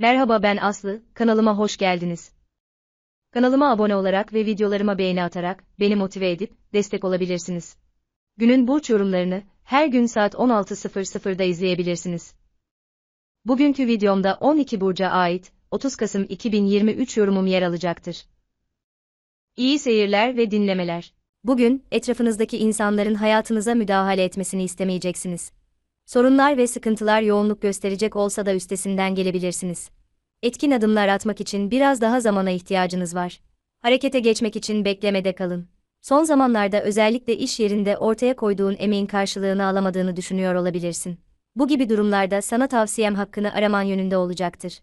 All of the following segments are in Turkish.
Merhaba ben Aslı, kanalıma hoş geldiniz. Kanalıma abone olarak ve videolarıma beğeni atarak beni motive edip destek olabilirsiniz. Günün burç yorumlarını her gün saat 16.00'da izleyebilirsiniz. Bugünkü videomda 12 burca ait 30 Kasım 2023 yorumum yer alacaktır. İyi seyirler ve dinlemeler. Bugün etrafınızdaki insanların hayatınıza müdahale etmesini istemeyeceksiniz. Sorunlar ve sıkıntılar yoğunluk gösterecek olsa da üstesinden gelebilirsiniz. Etkin adımlar atmak için biraz daha zamana ihtiyacınız var. Harekete geçmek için beklemede kalın. Son zamanlarda özellikle iş yerinde ortaya koyduğun emeğin karşılığını alamadığını düşünüyor olabilirsin. Bu gibi durumlarda sana tavsiyem hakkını araman yönünde olacaktır.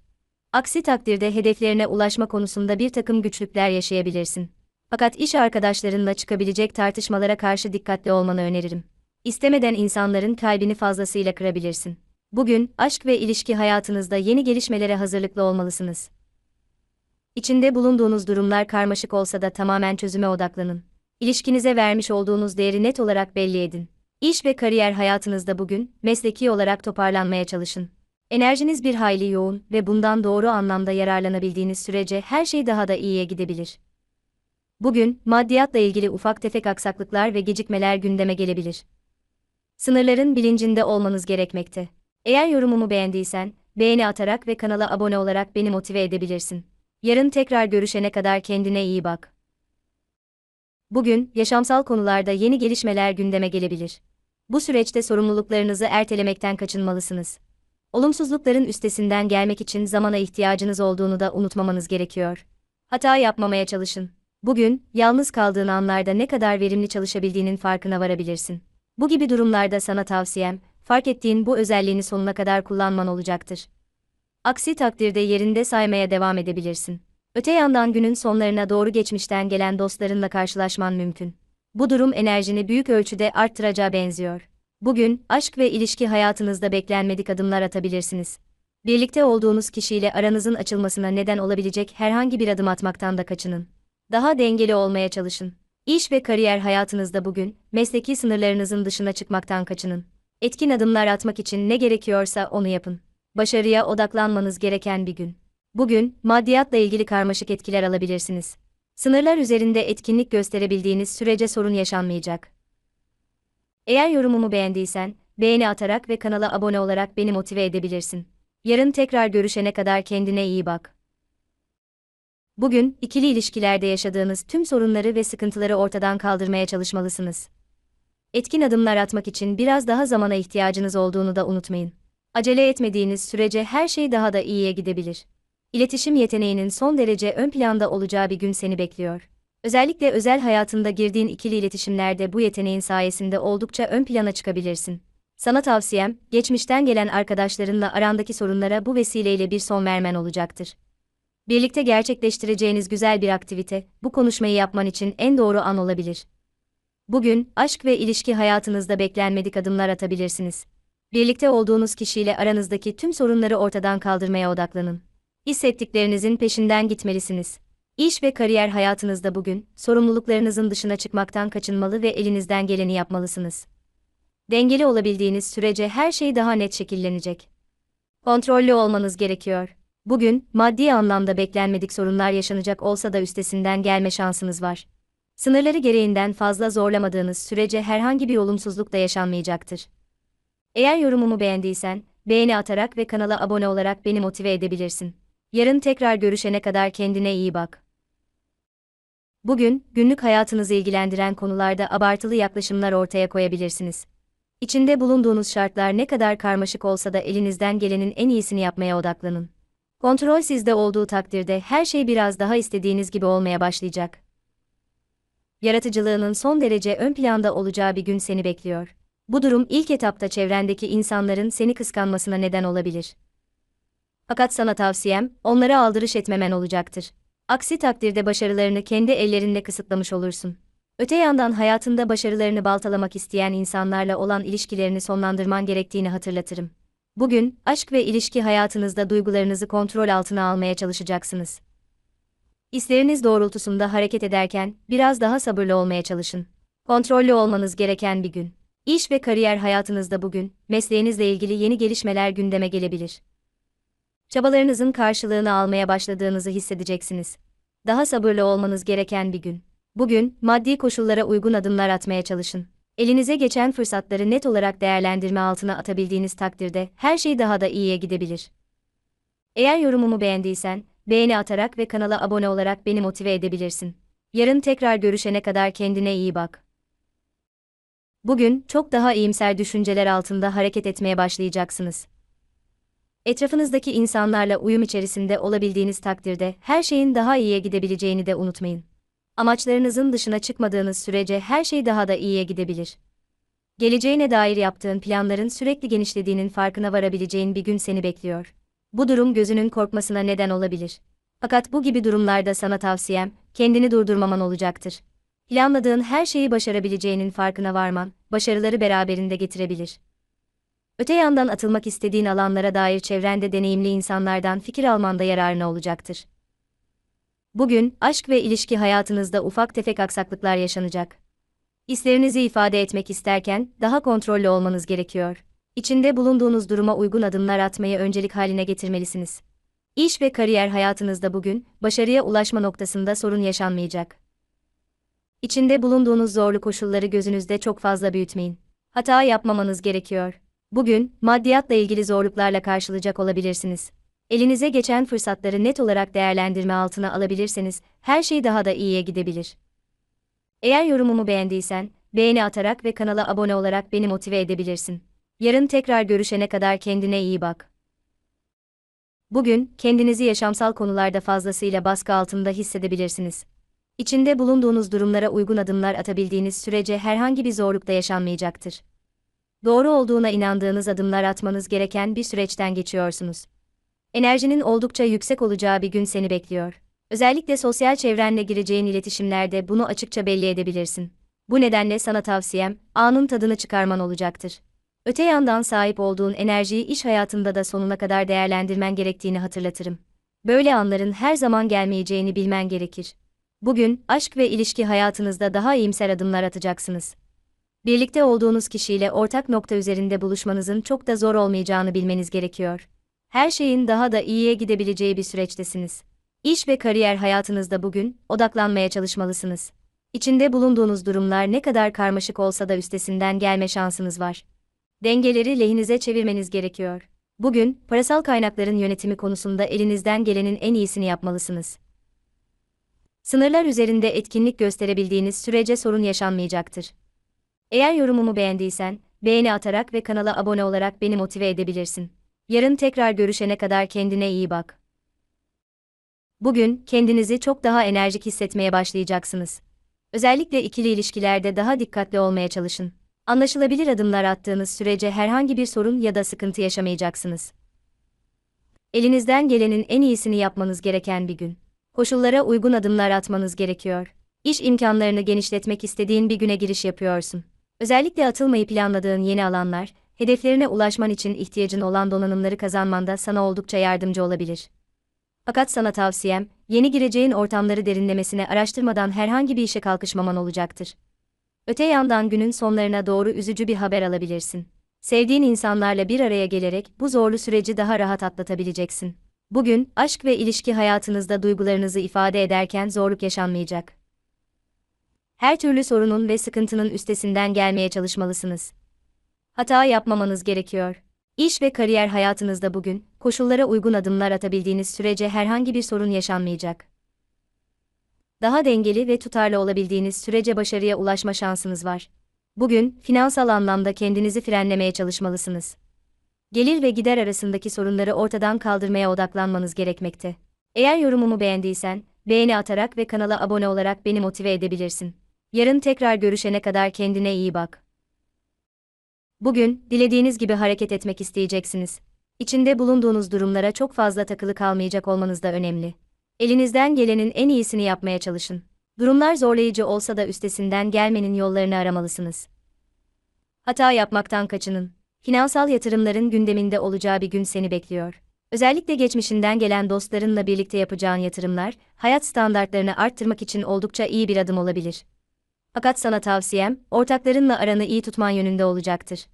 Aksi takdirde hedeflerine ulaşma konusunda bir takım güçlükler yaşayabilirsin. Fakat iş arkadaşlarınla çıkabilecek tartışmalara karşı dikkatli olmanı öneririm. İstemeden insanların kalbini fazlasıyla kırabilirsin. Bugün, aşk ve ilişki hayatınızda yeni gelişmelere hazırlıklı olmalısınız. İçinde bulunduğunuz durumlar karmaşık olsa da tamamen çözüme odaklanın. İlişkinize vermiş olduğunuz değeri net olarak belli edin. İş ve kariyer hayatınızda bugün, mesleki olarak toparlanmaya çalışın. Enerjiniz bir hayli yoğun ve bundan doğru anlamda yararlanabildiğiniz sürece her şey daha da iyiye gidebilir. Bugün, maddiyatla ilgili ufak tefek aksaklıklar ve gecikmeler gündeme gelebilir. Sınırların bilincinde olmanız gerekmekte. Eğer yorumumu beğendiysen, beğeni atarak ve kanala abone olarak beni motive edebilirsin. Yarın tekrar görüşene kadar kendine iyi bak. Bugün, yaşamsal konularda yeni gelişmeler gündeme gelebilir. Bu süreçte sorumluluklarınızı ertelemekten kaçınmalısınız. Olumsuzlukların üstesinden gelmek için zamana ihtiyacınız olduğunu da unutmamanız gerekiyor. Hata yapmamaya çalışın. Bugün, yalnız kaldığın anlarda ne kadar verimli çalışabildiğinin farkına varabilirsin. Bu gibi durumlarda sana tavsiyem, fark ettiğin bu özelliğini sonuna kadar kullanman olacaktır. Aksi takdirde yerinde saymaya devam edebilirsin. Öte yandan günün sonlarına doğru geçmişten gelen dostlarınla karşılaşman mümkün. Bu durum enerjini büyük ölçüde arttıracağı benziyor. Bugün, aşk ve ilişki hayatınızda beklenmedik adımlar atabilirsiniz. Birlikte olduğunuz kişiyle aranızın açılmasına neden olabilecek herhangi bir adım atmaktan da kaçının. Daha dengeli olmaya çalışın. İş ve kariyer hayatınızda bugün, mesleki sınırlarınızın dışına çıkmaktan kaçının. Etkin adımlar atmak için ne gerekiyorsa onu yapın. Başarıya odaklanmanız gereken bir gün. Bugün, maddiyatla ilgili karmaşık etkiler alabilirsiniz. Sınırlar üzerinde etkinlik gösterebildiğiniz sürece sorun yaşanmayacak. Eğer yorumumu beğendiysen, beğeni atarak ve kanala abone olarak beni motive edebilirsin. Yarın tekrar görüşene kadar kendine iyi bak. Bugün, ikili ilişkilerde yaşadığınız tüm sorunları ve sıkıntıları ortadan kaldırmaya çalışmalısınız. Etkin adımlar atmak için biraz daha zamana ihtiyacınız olduğunu da unutmayın. Acele etmediğiniz sürece her şey daha da iyiye gidebilir. İletişim yeteneğinin son derece ön planda olacağı bir gün seni bekliyor. Özellikle özel hayatında girdiğin ikili iletişimlerde bu yeteneğin sayesinde oldukça ön plana çıkabilirsin. Sana tavsiyem, geçmişten gelen arkadaşlarınla arandaki sorunlara bu vesileyle bir son vermen olacaktır. Birlikte gerçekleştireceğiniz güzel bir aktivite, bu konuşmayı yapman için en doğru an olabilir. Bugün, aşk ve ilişki hayatınızda beklenmedik adımlar atabilirsiniz. Birlikte olduğunuz kişiyle aranızdaki tüm sorunları ortadan kaldırmaya odaklanın. Hissettiklerinizin peşinden gitmelisiniz. İş ve kariyer hayatınızda bugün, sorumluluklarınızın dışına çıkmaktan kaçınmalı ve elinizden geleni yapmalısınız. Dengeli olabildiğiniz sürece her şey daha net şekillenecek. Kontrollü olmanız gerekiyor. Bugün, maddi anlamda beklenmedik sorunlar yaşanacak olsa da üstesinden gelme şansınız var. Sınırları gereğinden fazla zorlamadığınız sürece herhangi bir olumsuzluk da yaşanmayacaktır. Eğer yorumumu beğendiysen, beğeni atarak ve kanala abone olarak beni motive edebilirsin. Yarın tekrar görüşene kadar kendine iyi bak. Bugün, günlük hayatınızı ilgilendiren konularda abartılı yaklaşımlar ortaya koyabilirsiniz. İçinde bulunduğunuz şartlar ne kadar karmaşık olsa da elinizden gelenin en iyisini yapmaya odaklanın. Kontrol sizde olduğu takdirde her şey biraz daha istediğiniz gibi olmaya başlayacak. Yaratıcılığının son derece ön planda olacağı bir gün seni bekliyor. Bu durum ilk etapta çevrendeki insanların seni kıskanmasına neden olabilir. Fakat sana tavsiyem, onlara aldırış etmemen olacaktır. Aksi takdirde başarılarını kendi ellerinle kısıtlamış olursun. Öte yandan hayatında başarılarını baltalamak isteyen insanlarla olan ilişkilerini sonlandırman gerektiğini hatırlatırım. Bugün, aşk ve ilişki hayatınızda duygularınızı kontrol altına almaya çalışacaksınız. İsleriniz doğrultusunda hareket ederken, biraz daha sabırlı olmaya çalışın. Kontrollü olmanız gereken bir gün. İş ve kariyer hayatınızda bugün, mesleğinizle ilgili yeni gelişmeler gündeme gelebilir. Çabalarınızın karşılığını almaya başladığınızı hissedeceksiniz. Daha sabırlı olmanız gereken bir gün. Bugün, maddi koşullara uygun adımlar atmaya çalışın. Elinize geçen fırsatları net olarak değerlendirme altına atabildiğiniz takdirde her şey daha da iyiye gidebilir. Eğer yorumumu beğendiysen, beğeni atarak ve kanala abone olarak beni motive edebilirsin. Yarın tekrar görüşene kadar kendine iyi bak. Bugün çok daha iyimser düşünceler altında hareket etmeye başlayacaksınız. Etrafınızdaki insanlarla uyum içerisinde olabildiğiniz takdirde her şeyin daha iyiye gidebileceğini de unutmayın. Amaçlarınızın dışına çıkmadığınız sürece her şey daha da iyiye gidebilir. Geleceğine dair yaptığın planların sürekli genişlediğinin farkına varabileceğin bir gün seni bekliyor. Bu durum gözünün korkmasına neden olabilir. Fakat bu gibi durumlarda sana tavsiyem, kendini durdurmaman olacaktır. Planladığın her şeyi başarabileceğinin farkına varman, başarıları beraberinde getirebilir. Öte yandan atılmak istediğin alanlara dair çevrende deneyimli insanlardan fikir almanda yararına olacaktır. Bugün, aşk ve ilişki hayatınızda ufak tefek aksaklıklar yaşanacak. İslerinizi ifade etmek isterken, daha kontrollü olmanız gerekiyor. İçinde bulunduğunuz duruma uygun adımlar atmayı öncelik haline getirmelisiniz. İş ve kariyer hayatınızda bugün, başarıya ulaşma noktasında sorun yaşanmayacak. İçinde bulunduğunuz zorlu koşulları gözünüzde çok fazla büyütmeyin. Hata yapmamanız gerekiyor. Bugün, maddiyatla ilgili zorluklarla karşılayacak olabilirsiniz. Elinize geçen fırsatları net olarak değerlendirme altına alabilirseniz, her şey daha da iyiye gidebilir. Eğer yorumumu beğendiysen, beğeni atarak ve kanala abone olarak beni motive edebilirsin. Yarın tekrar görüşene kadar kendine iyi bak. Bugün, kendinizi yaşamsal konularda fazlasıyla baskı altında hissedebilirsiniz. İçinde bulunduğunuz durumlara uygun adımlar atabildiğiniz sürece herhangi bir zorluk da yaşanmayacaktır. Doğru olduğuna inandığınız adımlar atmanız gereken bir süreçten geçiyorsunuz. Enerjinin oldukça yüksek olacağı bir gün seni bekliyor. Özellikle sosyal çevrenle gireceğin iletişimlerde bunu açıkça belli edebilirsin. Bu nedenle sana tavsiyem, anın tadını çıkarman olacaktır. Öte yandan sahip olduğun enerjiyi iş hayatında da sonuna kadar değerlendirmen gerektiğini hatırlatırım. Böyle anların her zaman gelmeyeceğini bilmen gerekir. Bugün, aşk ve ilişki hayatınızda daha iyimser adımlar atacaksınız. Birlikte olduğunuz kişiyle ortak nokta üzerinde buluşmanızın çok da zor olmayacağını bilmeniz gerekiyor. Her şeyin daha da iyiye gidebileceği bir süreçtesiniz. İş ve kariyer hayatınızda bugün odaklanmaya çalışmalısınız. İçinde bulunduğunuz durumlar ne kadar karmaşık olsa da üstesinden gelme şansınız var. Dengeleri lehinize çevirmeniz gerekiyor. Bugün parasal kaynakların yönetimi konusunda elinizden gelenin en iyisini yapmalısınız. Sınırlar üzerinde etkinlik gösterebildiğiniz sürece sorun yaşanmayacaktır. Eğer yorumumu beğendiysen, beğeni atarak ve kanala abone olarak beni motive edebilirsin. Yarın tekrar görüşene kadar kendine iyi bak. Bugün kendinizi çok daha enerjik hissetmeye başlayacaksınız. Özellikle ikili ilişkilerde daha dikkatli olmaya çalışın. Anlaşılabilir adımlar attığınız sürece herhangi bir sorun ya da sıkıntı yaşamayacaksınız. Elinizden gelenin en iyisini yapmanız gereken bir gün. Koşullara uygun adımlar atmanız gerekiyor. İş imkanlarını genişletmek istediğin bir güne giriş yapıyorsun. Özellikle atılmayı planladığın yeni alanlar, hedeflerine ulaşman için ihtiyacın olan donanımları kazanmanda sana oldukça yardımcı olabilir. Fakat sana tavsiyem, yeni gireceğin ortamları derinlemesine araştırmadan herhangi bir işe kalkışmaman olacaktır. Öte yandan günün sonlarına doğru üzücü bir haber alabilirsin. Sevdiğin insanlarla bir araya gelerek bu zorlu süreci daha rahat atlatabileceksin. Bugün aşk ve ilişki hayatınızda duygularınızı ifade ederken zorluk yaşanmayacak. Her türlü sorunun ve sıkıntının üstesinden gelmeye çalışmalısınız. Hata yapmamanız gerekiyor. İş ve kariyer hayatınızda bugün koşullara uygun adımlar atabildiğiniz sürece herhangi bir sorun yaşanmayacak. Daha dengeli ve tutarlı olabildiğiniz sürece başarıya ulaşma şansınız var. Bugün finansal anlamda kendinizi frenlemeye çalışmalısınız. Gelir ve gider arasındaki sorunları ortadan kaldırmaya odaklanmanız gerekmekte. Eğer yorumumu beğendiysen, beğeni atarak ve kanala abone olarak beni motive edebilirsin. Yarın tekrar görüşene kadar kendine iyi bak. Bugün, dilediğiniz gibi hareket etmek isteyeceksiniz. İçinde bulunduğunuz durumlara çok fazla takılı kalmayacak olmanız da önemli. Elinizden gelenin en iyisini yapmaya çalışın. Durumlar zorlayıcı olsa da üstesinden gelmenin yollarını aramalısınız. Hata yapmaktan kaçının. Finansal yatırımların gündeminde olacağı bir gün seni bekliyor. Özellikle geçmişinden gelen dostlarınla birlikte yapacağın yatırımlar, hayat standartlarını arttırmak için oldukça iyi bir adım olabilir. Fakat sana tavsiyem, ortaklarınla aranı iyi tutman yönünde olacaktır.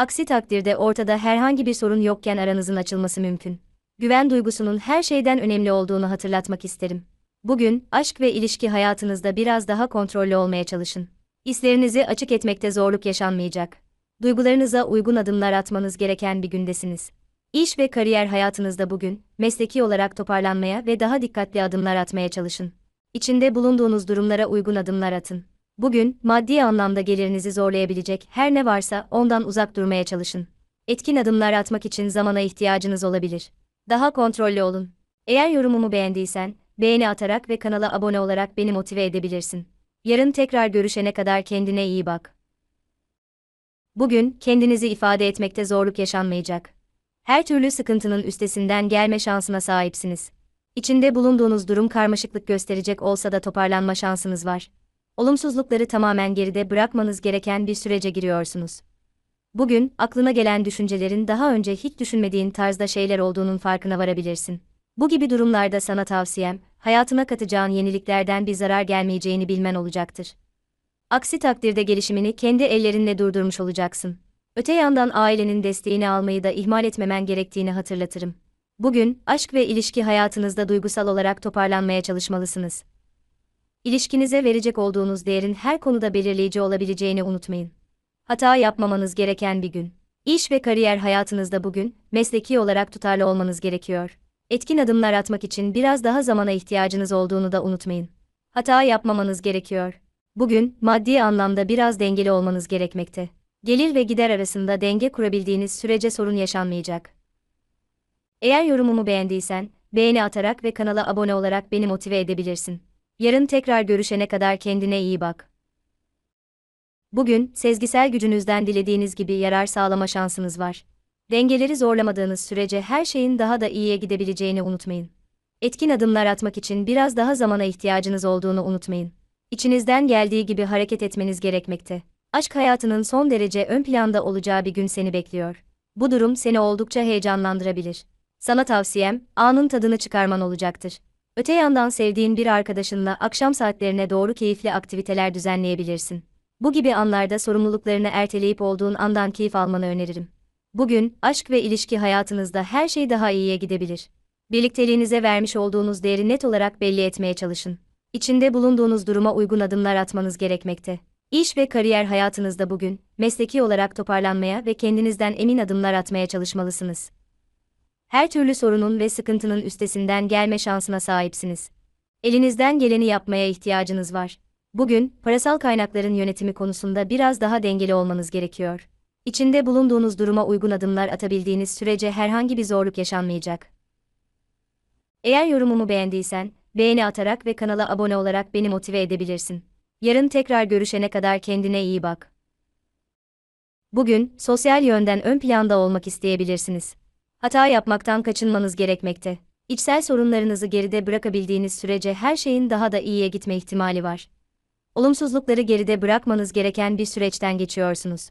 Aksi takdirde ortada herhangi bir sorun yokken aranızın açılması mümkün. Güven duygusunun her şeyden önemli olduğunu hatırlatmak isterim. Bugün, aşk ve ilişki hayatınızda biraz daha kontrollü olmaya çalışın. Hislerinizi açık etmekte zorluk yaşanmayacak. Duygularınıza uygun adımlar atmanız gereken bir gündesiniz. İş ve kariyer hayatınızda bugün, mesleki olarak toparlanmaya ve daha dikkatli adımlar atmaya çalışın. İçinde bulunduğunuz durumlara uygun adımlar atın. Bugün, maddi anlamda gelirinizi zorlayabilecek her ne varsa ondan uzak durmaya çalışın. Etkin adımlar atmak için zamana ihtiyacınız olabilir. Daha kontrollü olun. Eğer yorumumu beğendiysen, beğeni atarak ve kanala abone olarak beni motive edebilirsin. Yarın tekrar görüşene kadar kendine iyi bak. Bugün kendinizi ifade etmekte zorluk yaşanmayacak. Her türlü sıkıntının üstesinden gelme şansına sahipsiniz. İçinde bulunduğunuz durum karmaşıklık gösterecek olsa da toparlanma şansınız var. Olumsuzlukları tamamen geride bırakmanız gereken bir sürece giriyorsunuz. Bugün aklına gelen düşüncelerin daha önce hiç düşünmediğin tarzda şeyler olduğunun farkına varabilirsin. Bu gibi durumlarda sana tavsiyem, hayatına katacağın yeniliklerden bir zarar gelmeyeceğini bilmen olacaktır. Aksi takdirde gelişimini kendi ellerinle durdurmuş olacaksın. Öte yandan ailenin desteğini almayı da ihmal etmemen gerektiğini hatırlatırım. Bugün, aşk ve ilişki hayatınızda duygusal olarak toparlanmaya çalışmalısınız. İlişkinize verecek olduğunuz değerin her konuda belirleyici olabileceğini unutmayın. Hata yapmamanız gereken bir gün. İş ve kariyer hayatınızda bugün, mesleki olarak tutarlı olmanız gerekiyor. Etkin adımlar atmak için biraz daha zamana ihtiyacınız olduğunu da unutmayın. Hata yapmamanız gerekiyor. Bugün, maddi anlamda biraz dengeli olmanız gerekmekte. Gelir ve gider arasında denge kurabildiğiniz sürece sorun yaşanmayacak. Eğer yorumumu beğendiysen, beğeni atarak ve kanala abone olarak beni motive edebilirsin. Yarın tekrar görüşene kadar kendine iyi bak. Bugün, sezgisel gücünüzden dilediğiniz gibi yarar sağlama şansınız var. Dengeleri zorlamadığınız sürece her şeyin daha da iyiye gidebileceğini unutmayın. Etkin adımlar atmak için biraz daha zamana ihtiyacınız olduğunu unutmayın. İçinizden geldiği gibi hareket etmeniz gerekmekte. Aşk hayatının son derece ön planda olacağı bir gün seni bekliyor. Bu durum seni oldukça heyecanlandırabilir. Sana tavsiyem, anın tadını çıkarman olacaktır. Öte yandan sevdiğin bir arkadaşınla akşam saatlerine doğru keyifli aktiviteler düzenleyebilirsin. Bu gibi anlarda sorumluluklarını erteleyip olduğun andan keyif almanı öneririm. Bugün, aşk ve ilişki hayatınızda her şey daha iyiye gidebilir. Birlikteliğinize vermiş olduğunuz değeri net olarak belli etmeye çalışın. İçinde bulunduğunuz duruma uygun adımlar atmanız gerekmekte. İş ve kariyer hayatınızda bugün, mesleki olarak toparlanmaya ve kendinizden emin adımlar atmaya çalışmalısınız. Her türlü sorunun ve sıkıntının üstesinden gelme şansına sahipsiniz. Elinizden geleni yapmaya ihtiyacınız var. Bugün, parasal kaynakların yönetimi konusunda biraz daha dengeli olmanız gerekiyor. İçinde bulunduğunuz duruma uygun adımlar atabildiğiniz sürece herhangi bir zorluk yaşanmayacak. Eğer yorumumu beğendiysen, beğeni atarak ve kanala abone olarak beni motive edebilirsin. Yarın tekrar görüşene kadar kendine iyi bak. Bugün, sosyal yönden ön planda olmak isteyebilirsiniz. Hata yapmaktan kaçınmanız gerekmekte. İçsel sorunlarınızı geride bırakabildiğiniz sürece her şeyin daha da iyiye gitme ihtimali var. Olumsuzlukları geride bırakmanız gereken bir süreçten geçiyorsunuz.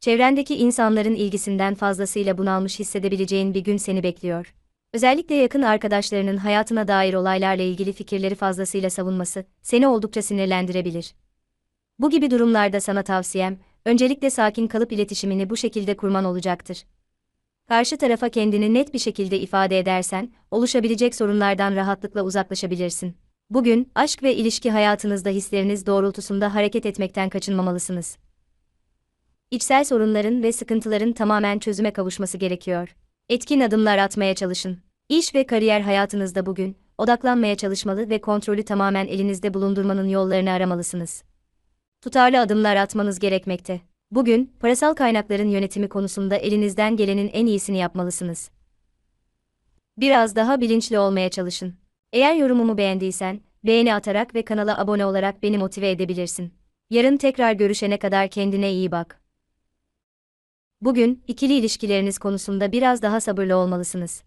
Çevrendeki insanların ilgisinden fazlasıyla bunalmış hissedebileceğin bir gün seni bekliyor. Özellikle yakın arkadaşlarının hayatına dair olaylarla ilgili fikirleri fazlasıyla savunması seni oldukça sinirlendirebilir. Bu gibi durumlarda sana tavsiyem, öncelikle sakin kalıp iletişimini bu şekilde kurman olacaktır. Karşı tarafa kendini net bir şekilde ifade edersen, oluşabilecek sorunlardan rahatlıkla uzaklaşabilirsin. Bugün, aşk ve ilişki hayatınızda hisleriniz doğrultusunda hareket etmekten kaçınmamalısınız. İçsel sorunların ve sıkıntıların tamamen çözüme kavuşması gerekiyor. Etkin adımlar atmaya çalışın. İş ve kariyer hayatınızda bugün, odaklanmaya çalışmalı ve kontrolü tamamen elinizde bulundurmanın yollarını aramalısınız. Tutarlı adımlar atmanız gerekmekte. Bugün, parasal kaynakların yönetimi konusunda elinizden gelenin en iyisini yapmalısınız. Biraz daha bilinçli olmaya çalışın. Eğer yorumumu beğendiysen, beğeni atarak ve kanala abone olarak beni motive edebilirsin. Yarın tekrar görüşene kadar kendine iyi bak. Bugün, ikili ilişkileriniz konusunda biraz daha sabırlı olmalısınız.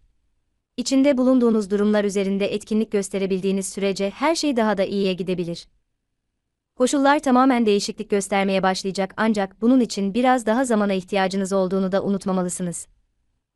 İçinde bulunduğunuz durumlar üzerinde etkinlik gösterebildiğiniz sürece her şey daha da iyiye gidebilir. Koşullar tamamen değişiklik göstermeye başlayacak ancak bunun için biraz daha zamana ihtiyacınız olduğunu da unutmamalısınız.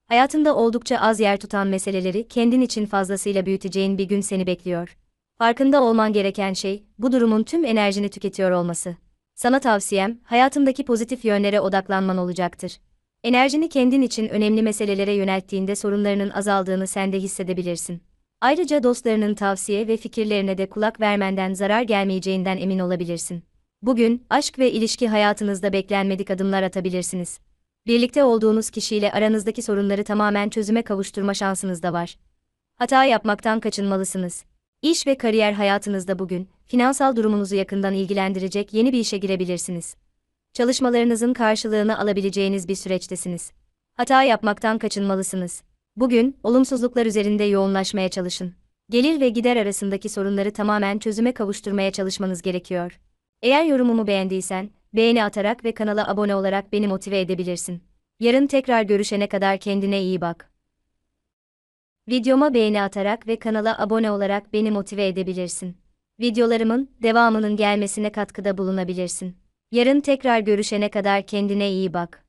Hayatında oldukça az yer tutan meseleleri kendin için fazlasıyla büyüteceğin bir gün seni bekliyor. Farkında olman gereken şey, bu durumun tüm enerjini tüketiyor olması. Sana tavsiyem, hayatındaki pozitif yönlere odaklanman olacaktır. Enerjini kendin için önemli meselelere yönelttiğinde sorunlarının azaldığını sen de hissedebilirsin. Ayrıca dostlarının tavsiye ve fikirlerine de kulak vermenden zarar gelmeyeceğinden emin olabilirsin. Bugün, aşk ve ilişki hayatınızda beklenmedik adımlar atabilirsiniz. Birlikte olduğunuz kişiyle aranızdaki sorunları tamamen çözüme kavuşturma şansınız da var. Hata yapmaktan kaçınmalısınız. İş ve kariyer hayatınızda bugün, finansal durumunuzu yakından ilgilendirecek yeni bir işe girebilirsiniz. Çalışmalarınızın karşılığını alabileceğiniz bir süreçtesiniz. Hata yapmaktan kaçınmalısınız. Bugün, olumsuzluklar üzerinde yoğunlaşmaya çalışın. Gelir ve gider arasındaki sorunları tamamen çözüme kavuşturmaya çalışmanız gerekiyor. Eğer yorumumu beğendiysen, beğeni atarak ve kanala abone olarak beni motive edebilirsin. Yarın tekrar görüşene kadar kendine iyi bak. Videoma beğeni atarak ve kanala abone olarak beni motive edebilirsin. Videolarımın devamının gelmesine katkıda bulunabilirsin. Yarın tekrar görüşene kadar kendine iyi bak.